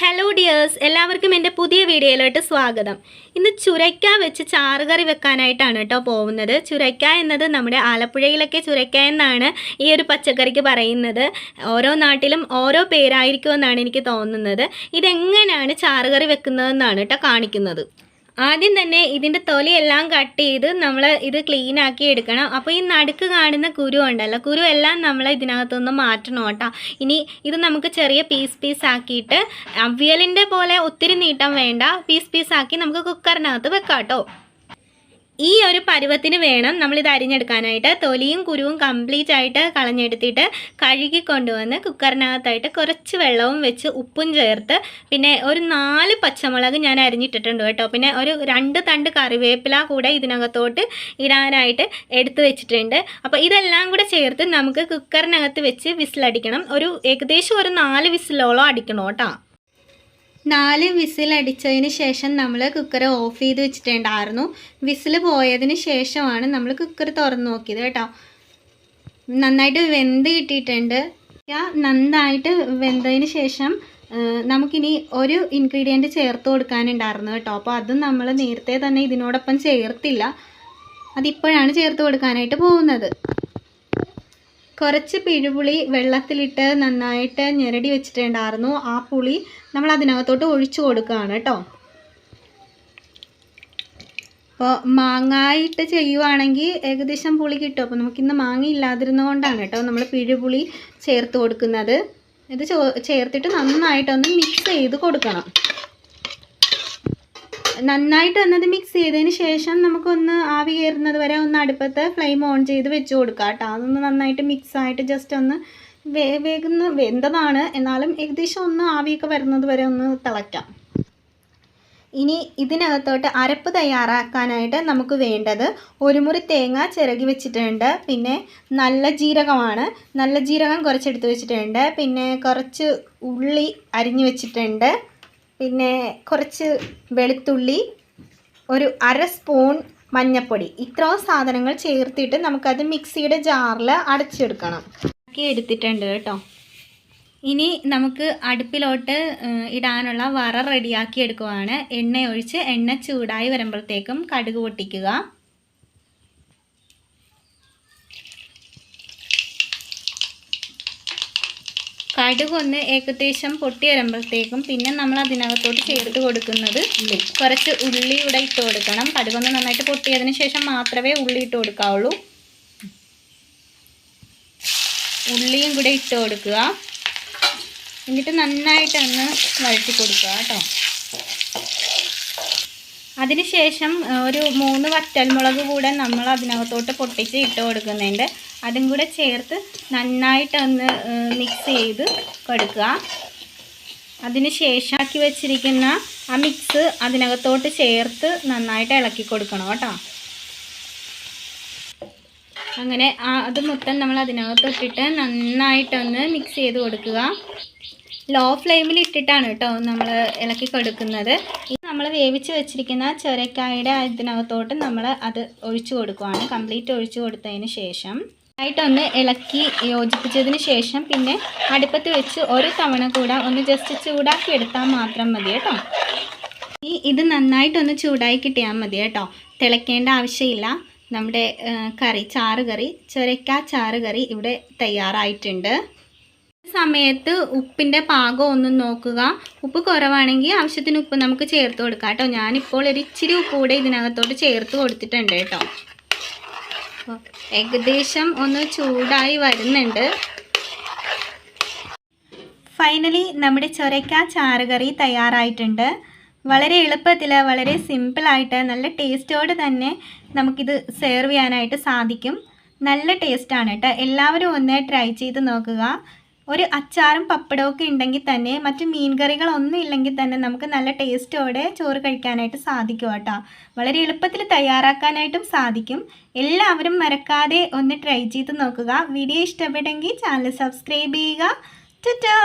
Hello dears എല്ലാവർക്കും എന്റെ പുതിയ വീഡിയോയിലോട്ട് സ്വാഗതം. ഇന്ന് ചുരയ്ക്ക വെച്ച് ചാറുകറി വെക്കാനായിട്ടാണ് കേട്ടോ പോകുന്നത്. ചുരയ്ക്ക എന്നത് നമ്മുടെ ആലപ്പുഴയിലൊക്കെ ചുരയ്ക്ക എന്നാണ് ഈ ഒരു പച്ചക്കറിക്ക് പറയുന്നത്. ഓരോ നാട്ടിലും ഓരോ പേരായിരിക്കുമെന്നാണ് എനിക്ക് തോന്നുന്നത്. ഇതെങ്ങനെയാണ് ചാറുകറി വെക്കുന്നതെന്നാണ് കേട്ടോ കാണിക്കുന്നത്. ആദ്യം തന്നെ ഇതിന്റെ തൊലിയെല്ലാം കട്ട് ചെയ്ത് നമ്മൾ ഇത് ക്ലീൻ ആക്കി എടുക്കണം. അപ്പോൾ ഈ നടുക്ക് കാണുന്ന കുരു ഉണ്ടല്ലോ കുരു എല്ലാം നമ്മൾ ഇതിനകത്തുനിന്ന് മാറ്റണം കേട്ടോ. ഇനി ഇത് നമുക്ക് ചെറിയ പീസ് പീസ് ആക്കിയിട്ട് അവിയലിന്റെ പോലെ ഒത്തിരി നീട്ടം വേണ്ട പീസ് പീസ് ആക്കി നമുക്ക് കുക്കറിനകത്ത് വെക്കാം കേട്ടോ. ഈ ഒരു പരുവത്തിന് വേണം നമ്മളിത് അരിഞ്ഞെടുക്കാനായിട്ട്. തൊലിയും കുരുവും കംപ്ലീറ്റ് ആയിട്ട് കളഞ്ഞെടുത്തിട്ട് കഴുകി കൊണ്ടുവന്ന് കുക്കറിനകത്തായിട്ട് കുറച്ച് വെള്ളവും വെച്ച് ഉപ്പും ചേർത്ത് പിന്നെ ഒരു നാല് പച്ചമുളക് ഞാൻ അരിഞ്ഞിട്ടിട്ടുണ്ട് കേട്ടോ. പിന്നെ ഒരു രണ്ട് തണ്ട് കറിവേപ്പില കൂടെ ഇതിനകത്തോട്ട് ഇടാനായിട്ട് എടുത്തു വെച്ചിട്ടുണ്ട്. അപ്പോൾ ഇതെല്ലാം കൂടെ ചേർത്ത് നമുക്ക് കുക്കറിനകത്ത് വെച്ച് വിസിലടിക്കണം. ഒരു ഏകദേശം ഒരു നാല് വിസിലോളം അടിക്കണം കേട്ടോ. നാല് വിസിൽ അടിച്ചതിന് ശേഷം നമ്മൾ കുക്കർ ഓഫ് ചെയ്ത് വെച്ചിട്ടുണ്ടായിരുന്നു. വിസിൽ പോയതിന് ശേഷമാണ് നമ്മൾ കുക്കർ തുറന്നു നോക്കിയത് കേട്ടോ. നന്നായിട്ട് വെന്ത് കിട്ടിയിട്ടുണ്ട്. നന്നായിട്ട് വെന്തതിന് ശേഷം നമുക്കിനി ഒരു ഇൻഗ്രീഡിയന്റ് ചേർത്ത് കൊടുക്കാനുണ്ടായിരുന്നു കേട്ടോ. അപ്പോൾ അതും നമ്മൾ നേരത്തെ തന്നെ ഇതിനോടൊപ്പം ചേർത്തില്ല. അതിപ്പോഴാണ് ചേർത്ത് കൊടുക്കാനായിട്ട് പോകുന്നത്. കുറച്ച് പിഴുപുളി വെള്ളത്തിലിട്ട് നന്നായിട്ട് ഞെരടി വെച്ചിട്ടുണ്ടായിരുന്നു. ആ പുളി നമ്മൾ അതിനകത്തോട്ട് ഒഴിച്ചു കൊടുക്കുകയാണ് കേട്ടോ. അപ്പോൾ മാങ്ങായിട്ട് ചെയ്യുവാണെങ്കിൽ ഏകദേശം പുളി കിട്ടും. അപ്പോൾ നമുക്കിന്ന് മാങ്ങ ഇല്ലാതിരുന്നത് കൊണ്ടാണ് കേട്ടോ നമ്മൾ പിഴുപുളി ചേർത്ത് കൊടുക്കുന്നത്. ഇത് ചേർത്തിട്ട് നന്നായിട്ടൊന്ന് മിക്സ് ചെയ്ത് കൊടുക്കണം. നന്നായിട്ട് ഒന്നത് മിക്സ് ചെയ്തതിന് ശേഷം നമുക്കൊന്ന് ആവി കയറുന്നത് വരെ ഒന്ന് അടുപ്പത്ത് ഫ്ലെയിം ഓൺ ചെയ്ത് വെച്ച് കൊടുക്കുക കേട്ടോ അതൊന്ന് നന്നായിട്ട് മിക്സ് ആയിട്ട് ജസ്റ്റ് ഒന്ന് വേ വേകുന്ന വെന്തതാണ്. എന്നാലും ഏകദേശം ഒന്ന് ആവിയൊക്കെ വരുന്നത് വരെ ഒന്ന് തിളയ്ക്കാം ഇനി ഇതിനകത്തോട്ട് അരപ്പ് തയ്യാറാക്കാനായിട്ട് നമുക്ക് വേണ്ടത് ഒരു മുറി തേങ്ങ ചിരകി വെച്ചിട്ടുണ്ട്. പിന്നെ നല്ല ജീരകമാണ്. നല്ല ജീരകം കുറച്ചെടുത്ത് വെച്ചിട്ടുണ്ട്. പിന്നെ കുറച്ച് ഉള്ളി അരിഞ്ഞു വെച്ചിട്ടുണ്ട്. പിന്നെ കുറച്ച് വെളുത്തുള്ളി ഒരു അര സ്പൂൺ മഞ്ഞൾപ്പൊടി ഇത്രയും സാധനങ്ങൾ ചേർത്തിട്ട് നമുക്കത് മിക്സിയുടെ ജാറിൽ അടച്ചെടുക്കണം. ആക്കി എടുത്തിട്ടുണ്ട് കേട്ടോ. ഇനി നമുക്ക് അടുപ്പിലോട്ട് ഇടാനുള്ള വറ റെഡിയാക്കി എടുക്കുവാണ്. എണ്ണ ഒഴിച്ച് എണ്ണ ചൂടായി വരുമ്പോഴത്തേക്കും കടുക് പൊട്ടിക്കുക. കടുക് ഒന്ന് ഏകദേശം പൊട്ടി വരുമ്പോഴത്തേക്കും പിന്നെ നമ്മൾ അതിനകത്തോട്ട് ചേർത്ത് കൊടുക്കുന്നത് കുറച്ച് ഉള്ളി ഇവിടെ ഇട്ട് കൊടുക്കണം. കടുകൊന്ന് നന്നായിട്ട് പൊട്ടിയതിന് ശേഷം മാത്രമേ ഉള്ളി ഇട്ട് കൊടുക്കാവുള്ളൂ. ഉള്ളിയും കൂടെ ഇട്ട് കൊടുക്കുക. എന്നിട്ട് നന്നായിട്ടൊന്ന് വഴറ്റി കൊടുക്കുക കേട്ടോ. അതിനുശേഷം ശേഷം ഒരു മൂന്ന് വറ്റൽമുളക് കൂടെ നമ്മൾ അതിനകത്തോട്ട് പൊട്ടിച്ച് ഇട്ട് കൊടുക്കുന്നുണ്ട്. അതും കൂടെ ചേർത്ത് നന്നായിട്ടൊന്ന് മിക്സ് ചെയ്ത് കൊടുക്കുക. അതിന് ശേഷം ആക്കി വെച്ചിരിക്കുന്ന ആ മിക്സ് അതിനകത്തോട്ട് ചേർത്ത് നന്നായിട്ട് ഇളക്കി കൊടുക്കണം കേട്ടോ. അങ്ങനെ അത് മൊത്തം നമ്മൾ അതിനകത്തൊട്ടിട്ട് നന്നായിട്ടൊന്ന് മിക്സ് ചെയ്ത് കൊടുക്കുക. ലോ ഫ്ലെയിമിൽ ഇട്ടിട്ടാണ് കേട്ടോ നമ്മൾ ഇളക്കി കൊടുക്കുന്നത്. ഇത് നമ്മൾ വേവിച്ച് വെച്ചിരിക്കുന്ന ചൊരക്കായുടെ ഇതിനകത്തോട്ട് നമ്മൾ അത് ഒഴിച്ചു കൊടുക്കുവാണ്. കംപ്ലീറ്റ് ഒഴിച്ചു കൊടുത്തതിന് ശേഷം ആയിട്ടൊന്ന് ഇളക്കി യോജിപ്പിച്ചതിന് ശേഷം പിന്നെ അടുപ്പത്ത് വെച്ച് ഒരു തവണ കൂടെ ഒന്ന് ജസ്റ്റ് ചൂടാക്കി എടുത്താൽ മാത്രം മതി കേട്ടോ ഈ ഇത് നന്നായിട്ടൊന്ന് ചൂടായി കിട്ടിയാൽ മതി കേട്ടോ തിളയ്ക്കേണ്ട ആവശ്യമില്ല. നമ്മുടെ കറി ചാറ് കറി ചൊരക്ക ചാറ് കറി ഇവിടെ തയ്യാറായിട്ടുണ്ട്. സമയത്ത് ഉപ്പിന്റെ പാകം ഒന്ന് നോക്കുക. ഉപ്പ് കുറവാണെങ്കിൽ ആവശ്യത്തിന് ഉപ്പ് നമുക്ക് ചേർത്ത് കൊടുക്കാം കേട്ടോ. ഞാനിപ്പോൾ ഒരു ഇച്ചിരി ഉപ്പ് കൂടെ ഇതിനകത്തോട്ട് ചേർത്ത് കൊടുത്തിട്ടുണ്ട് കേട്ടോ. ഏകദേശം ഒന്ന് ചൂടായി വരുന്നുണ്ട്. ഫൈനലി നമ്മുടെ ചൊരയ്ക്ക ചാറുകറി തയ്യാറായിട്ടുണ്ട്. വളരെ എളുപ്പത്തിൽ വളരെ സിമ്പിളായിട്ട് നല്ല ടേസ്റ്റോട് തന്നെ നമുക്കിത് സെർവ് ചെയ്യാനായിട്ട് സാധിക്കും. നല്ല ടേസ്റ്റാണ് കേട്ടോ. എല്ലാവരും ഒന്ന് ട്രൈ ചെയ്ത് നോക്കുക. ഒരു അച്ചാറും പപ്പടവും ഒക്കെ ഉണ്ടെങ്കിൽ തന്നെ മറ്റു മീൻകറികളൊന്നും ഇല്ലെങ്കിൽ തന്നെ നമുക്ക് നല്ല ടേസ്റ്റോടെ ചോറ് കഴിക്കാനായിട്ട് സാധിക്കും കേട്ടോ വളരെ എളുപ്പത്തിൽ തയ്യാറാക്കാനായിട്ടും സാധിക്കും. എല്ലാവരും മറക്കാതെ ഒന്ന് ട്രൈ ചെയ്ത് നോക്കുക. വീഡിയോ ഇഷ്ടപ്പെട്ടെങ്കിൽ ചാനൽ സബ്സ്ക്രൈബ് ചെയ്യുക. ടാറ്റാ!